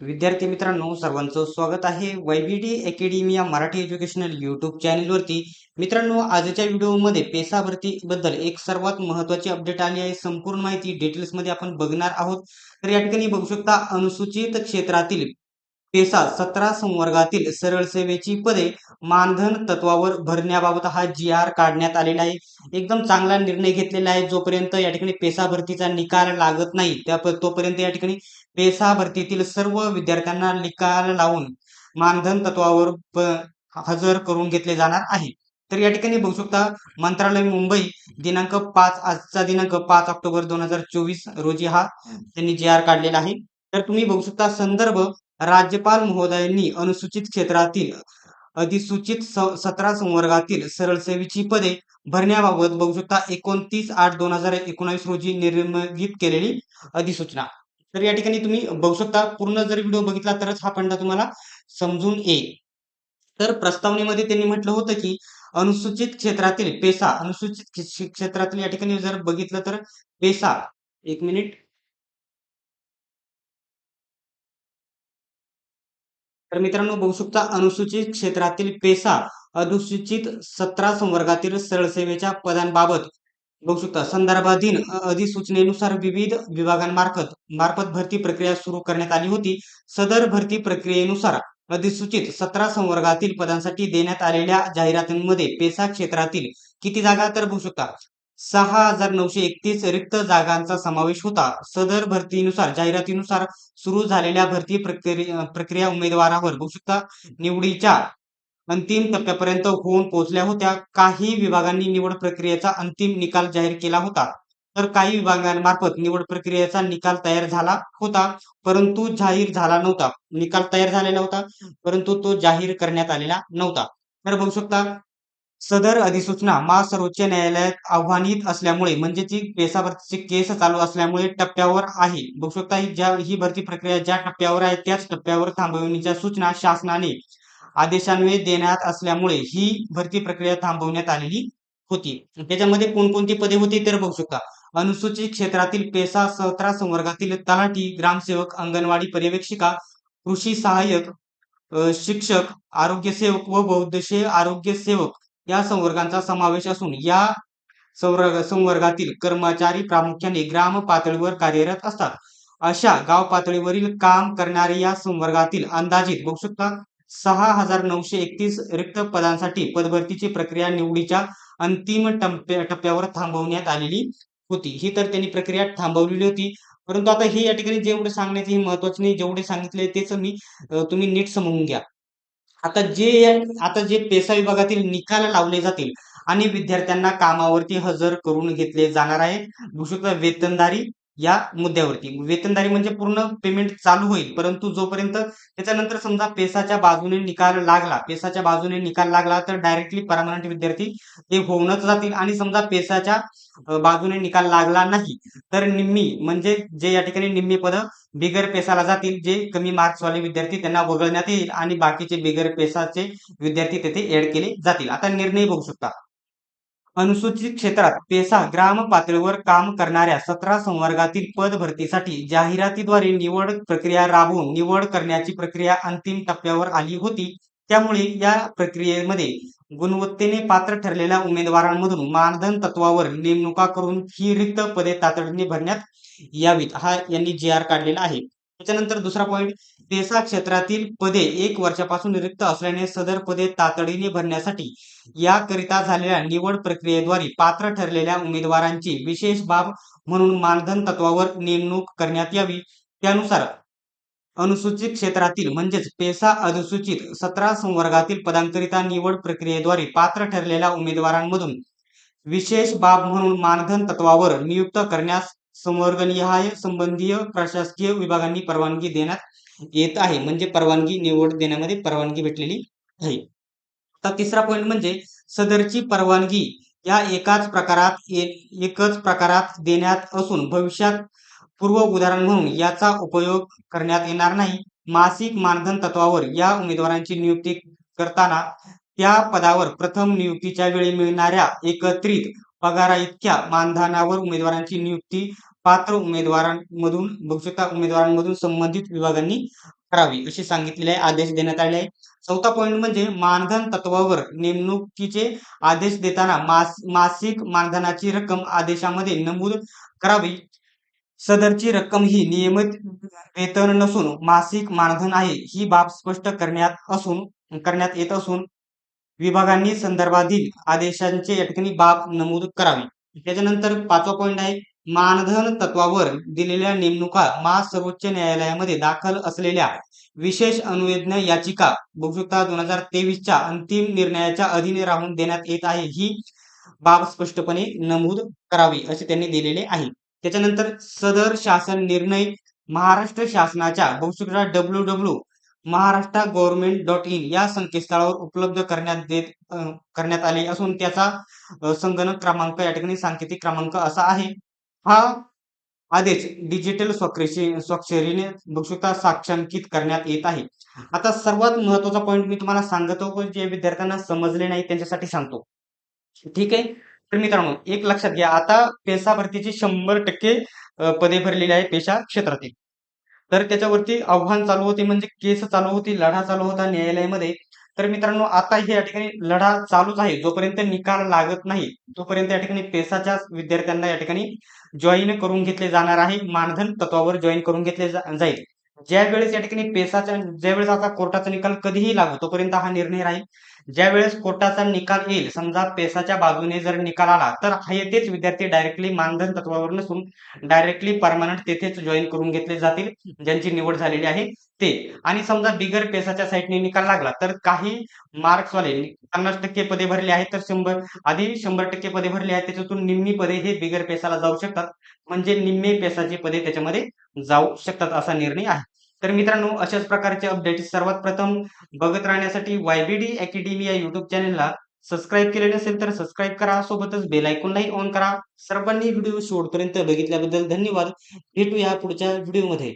विद्यार्थी मित्रांनो सर्वांचं स्वागत आहे वायबीडी अकॅडमी या मराठी एज्युकेशनल युट्यूब चॅनलवरती. मित्रांनो आजच्या व्हिडिओमध्ये पेसा भरती बद्दल एक सर्वात महत्वाची अपडेट आली आहे. संपूर्ण माहिती डिटेल्समध्ये आपण बघणार आहोत. तर या ठिकाणी बघू शकता अनुसूचित क्षेत्रातील पेसा सतरा संवर्गातील सरळ सेवेची पदे मानधन तत्वावर भरण्याबाबत हा जी आर काढण्यात आलेला आहे. एकदम चांगला निर्णय घेतलेला आहे. जोपर्यंत या ठिकाणी पेसा भरतीचा निकाल लागत नाही त्या तोपर्यंत या ठिकाणी पेसा भरतीतील सर्व विद्यार्थ्यांना निकाल लावून मानधन तत्वावर हजर करून घेतले जाणार आहे. तर या ठिकाणी बघू शकता मंत्रालय मुंबई दिनांक पाच आजचा दिनांक पाच ऑक्टोबर दोन हजार चोवीस रोजी हा त्यांनी जी आर काढलेला आहे. तर तुम्ही बघू शकता संदर्भ राज्यपाल महोदयांनी अनुसूचित क्षेत्रातील अधिसूचित सतरा संवर्गातील सरळ सेवेची पदे भरण्याबाबत बघू शकता एकोणतीस आठ दोन हजार एकोणावीस रोजी निर्मित केलेली अधिसूचना. तर या ठिकाणी तुम्ही बघू शकता पूर्ण जर व्हिडिओ बघितला तरच हा पंडा तुम्हाला समजून येईल. तर प्रस्तावनेमध्ये त्यांनी म्हटलं होतं की अनुसूचित क्षेत्रातील पेसा अनुसूचित क्षेत्रातील या ठिकाणी जर बघितलं तर पेसा एक मिनिट. तर मित्रांनो बघू शकता अनुसूचित क्षेत्रातील पेसा अनुसूचित सतरा संवर्गातील सरळ सेवेच्या पदांबाबत बघू शकता संदर्भाधीन अधिसूचनेनुसार विविध विभागांमार्फत मार्फत भरती प्रक्रिया सुरू करण्यात आली होती. सदर भरती प्रक्रियेनुसार अधिसूचित सतरा संवर्गातील पदांसाठी देण्यात आलेल्या जाहिरातींमध्ये पेसा क्षेत्रातील किती जागा? तर बघू शकता सहा हजार नऊशे एकतीस रिक्त जागांचा समावेश होता. सदर भरतीनुसार जाहिरातीनुसार सुरू झालेल्या भरती प्रक्रिया प्रक्रिया उमेदवारावर बघू शकता निवडीच्या अंतिम टप्प्यापर्यंत होऊन पोहोचल्या होत्या. काही विभागांनी निवड प्रक्रियेचा अंतिम निकाल जाहीर केला होता. तर काही विभागांमार्फत निवड प्रक्रियेचा निकाल तयार झाला होता परंतु जाहीर झाला नव्हता. निकाल तयार झालेला होता परंतु तो जाहीर करण्यात आलेला नव्हता. तर बघू शकता सदर अधिसूचना मा सर्वोच्च न्यायालयात आव्हानित असल्यामुळे म्हणजे ती पेशावरची केस चालू असल्यामुळे टप्प्यावर आहे. बघू शकता ही ज्या ही भरती प्रक्रिया ज्या टप्प्यावर आहे त्याच टप्प्यावर थांबविण्याच्या सूचना शासनाने आदेशान्वये देण्यात असल्यामुळे ही भरती प्रक्रिया थांबवण्यात आलेली होती. त्याच्यामध्ये कोणकोणती पदे होती तर बघू शकता. अनुसूचित क्षेत्रातील पेसा सतरा संवर्गातील तलाठी ग्रामसेवक अंगणवाडी पर्यवेक्षिका कृषी सहाय्यक शिक्षक आरोग्य सेवक व बौद्धशे आरोग्य सेवक या संवर्गांचा समावेश असून या संवर्ग संवर्गातील कर्मचारी प्रामुख्याने ग्राम पातळीवर कार्यरत असतात. अशा गाव पातळीवरील काम करणाऱ्या या संवर्गातील अंदाजित बघू शकता सहा हजार नऊशे एकतीस रिक्त पदांसाठी पदभरतीची प्रक्रिया निवडीच्या अंतिम टप्प्यावर थांबवण्यात आलेली होती. ही तर त्यांनी प्रक्रिया थांबवलेली होती. परंतु आता हे या ठिकाणी जेवढे सांगण्याचे महत्त्वाचे नाही. जेवढे सांगितले तेच मी तुम्ही नीट समजून घ्या. आता जे आता जे पेसा विभागातील निकाल लावले जातील आणि विद्यार्थ्यांना कामावरती हजर करून घेतले जाणार आहे दुसरं वेतनदारी या मुद्द्यावरती. वेतनदारी म्हणजे पूर्ण पेमेंट चालू होईल परंतु जोपर्यंत त्याच्यानंतर समजा पेसाच्या बाजूने निकाल लागला पेसाच्या बाजूने निकाल लागला तर डायरेक्टली परमनंट विद्यार्थी ते होऊनच जातील आणि समजा पेसाच्या बाजूने निकाल लागला नाही तर निम्मी म्हणजे जे या ठिकाणी निम्मी पद बिगर पेसाला जातील जे कमी मार्क्स वाले विद्यार्थी त्यांना वगळण्यात येईल आणि बाकीचे बिगर पेसाचे विद्यार्थी तेथे ऍड केले जातील. आता निर्णय बघू शकता. अनुसूचित क्षेत्रात पेसा ग्राम पातळीवर काम करणाऱ्या सतरा संवर्गातील पद भरतीसाठी जाहिरातीद्वारे निवड प्रक्रिया राबवून निवड करण्याची प्रक्रिया अंतिम टप्प्यावर आली होती. त्यामुळे या प्रक्रियेमध्ये गुणवत्तेने पात्र ठरलेल्या उमेदवारांमधून मानधन तत्वावर नेमणुका करून ही रिक्त पदे तातडीने भरण्यात यावीत हा यांनी जी आर काढलेला आहे. त्याच्यानंतर दुसरा पॉईंट पेसा क्षेत्रातील पदे एक वर्षापासून रिक्त असल्याने सदर पदे तातडीने भरण्यासाठी याकरिता झालेल्या निवड प्रक्रियेद्वारे पात्र ठरलेल्या उमेदवारांची विशेष बाब म्हणून मानधन तत्वावर नेमणूक करण्यात यावी. त्यानुसार अनुसूचित क्षेत्रातील म्हणजेच पेसा अनुसूचित सतरा संवर्गातील पदांकरिता निवड प्रक्रियेद्वारे पात्र ठरलेल्या उमेदवारांमधून विशेष बाब म्हणून मानधन तत्वावर नियुक्त करण्यास संवर्गनिहाय संबंधीय प्रशासकीय विभागांनी परवानगी देण्यात येत आहे. म्हणजे परवानगी निवड देण्यामध्ये परवानगी भेटलेली आहे. आता तिसरा पॉईंट म्हणजे सदरची परवानगी या एकाच प्रकारात एकच प्रकारात देण्यात असून भविष्यात पूर्व उदाहरण म्हणून याचा उपयोग करण्यात येणार नाही. मासिक मानधन तत्वावर या उमेदवारांची नियुक्ती करताना त्या पदावर प्रथम नियुक्तीच्या वेळी मिळणाऱ्या एकत्रित पगारा इतक्या मानधनावर उमेदवारांची नियुक्ती पात्र उमेदवारांमधून बक्षता उमेदवारांमधून संबंधित विभागांनी करावी अशी सांगितलेले आहे आदेश देण्यात आले आहे. चौथा पॉईंट म्हणजे मानधन तत्वावर नेमणुकीचे आदेश देताना मास मासिक मानधनाची रक्कम आदेशामध्ये नमूद करावी. सदरची रक्कम ही नियमित वेतन नसून मासिक मानधन आहे ही बाब स्पष्ट करण्यात असून करण्यात येत असून विभागांनी संदर्भातील आदेशांचे या ठिकाणी बाब नमूद करावी. त्याच्यानंतर पाचवा पॉईंट आहे मानधन तत्वावर दिलेल्या नेमणुका मा सर्वोच्च न्यायालयामध्ये दाखल असलेल्या विशेष अनुवेदन याचिका बघू दोन हजार तेवीसच्या अंतिम निर्णयाच्या अधीन राहून देण्यात येत आहे ही बाब स्पष्टपणे नमूद करावी असे त्यांनी दिलेले आहे. त्याच्यानंतर सदर शासन निर्णय महाराष्ट्र शासनाच्या बघू W W Maharashtra government dot in या संकेतस्थळावर उपलब्ध करण्यात देत करण्यात आले असून त्याचा संगणक क्रमांक या ठिकाणी सांकेतिक क्रमांक असा आहे. हा आदेश डिजिटल स्वाक्षरी स्वाक्षरीने बघू साक्षांकित करण्यात येत आहे. आता सर्वात महत्त्वाचा पॉईंट मी तुम्हाला सांगतो पण जे विद्यार्थ्यांना समजले नाही त्यांच्यासाठी सांगतो. ठीक आहे? तर मित्रांनो एक लक्षात घ्या आता पेसा भरतीची शंभर टक्के पदे भरलेली आहे पेशा क्षेत्रातील. तर त्याच्यावरती आव्हान चालू होते म्हणजे केस चालू होती लढा चालू होता न्यायालयामध्ये. तर मित्रांनो आता हे या ठिकाणी लढा चालूच आहे. जोपर्यंत निकाल लागत नाही तोपर्यंत या ठिकाणी पेसाच्या विद्यार्थ्यांना या ठिकाणी जॉईन करून घेतले जाणार आहे. मानधन तत्वावर जॉईन करून घेतले जाईल. ज्या वेळेस या ठिकाणी पेसाच्या ज्यावेळेस आता कोर्टाचा निकाल कधीही लागू तोपर्यंत हा निर्णय राहील. ज्या वेळेस कोर्टाचा निकाल येईल समजा पेसाच्या बाजूने जर निकाल आला तर येथेच तेच विद्यार्थी डायरेक्टली मानधन तत्वावर नसून डायरेक्टली परमनंट तेथेच जॉईन करून घेतले जातील ज्यांची निवड झालेली आहे ते. आणि समजा बिगर पेसाच्या साईडने निकाल लागला तर काही मार्क्सवाले पन्नास टक्के पदे भरले आहेत तर शंभर आधी शंभर टक्के पदे भरले आहेत त्याच्यातून निम्मी पदे हे बिगर पेसाला जाऊ शकतात. म्हणजे निम्मे पेसाची पदे त्याच्यामध्ये जाऊ शकतात असा निर्णय आहे. तर मित्रांनो अशाच प्रकारचे अपडेट सर्वात प्रथम बघत राहण्यासाठी वायबीडी अकॅडमी या युट्यूब चॅनेलला सबस्क्राईब केले नसेल तर सबस्क्राईब करा. सोबतच बेल आयकॉनलाही ऑन करा. सर्वांनी व्हिडिओ शेवटपर्यंत बघितल्याबद्दल धन्यवाद. भेटूया पुढच्या व्हिडिओमध्ये